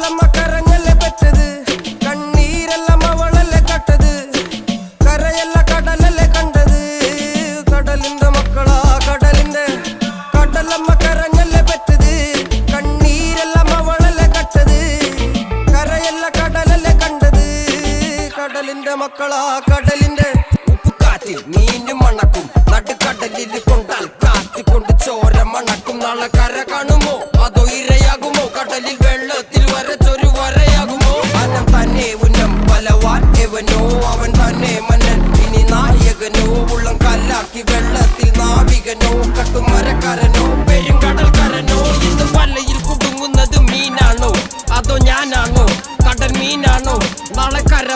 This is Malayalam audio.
കടലമ്മ കരഞ്ഞല്ലേ പെറ്റത്. കണ്ണീരെല്ലാം അവളല്ലേ കട്ടത്. കരയല്ല കടലല്ലേ കണ്ടത്. കടലിന്റെ മക്കളാ കടലിന്റെ കടലമ്മ കരഞ്ഞല്ലേ പെറ്റത്. കണ്ണീരെല്ലാം അവളല്ലേ കട്ടത്. കരയല്ല കടലല്ലേ കണ്ടത്. കടലിന്റെ മക്കളാ കടലിന്റെ ഉപ്പുകാറ്റിൽ മീനും മണക്കും. നടുക്കടലിൽ കൊണ്ടാൽ കാറ്റ് കൊണ്ട് ചോര മണക്കും. നാളെ കര കാണുമോ? നാവികനോ കട്ടുമരക്കാരനോ പെരുങ്കടൽക്കാരനോ ഇന്ന് വലയിൽ കുടുങ്ങുന്നത് മീനാണോ? അതോ ഞാനാണോ? കടൽ മീനാണോ? നാളെ കര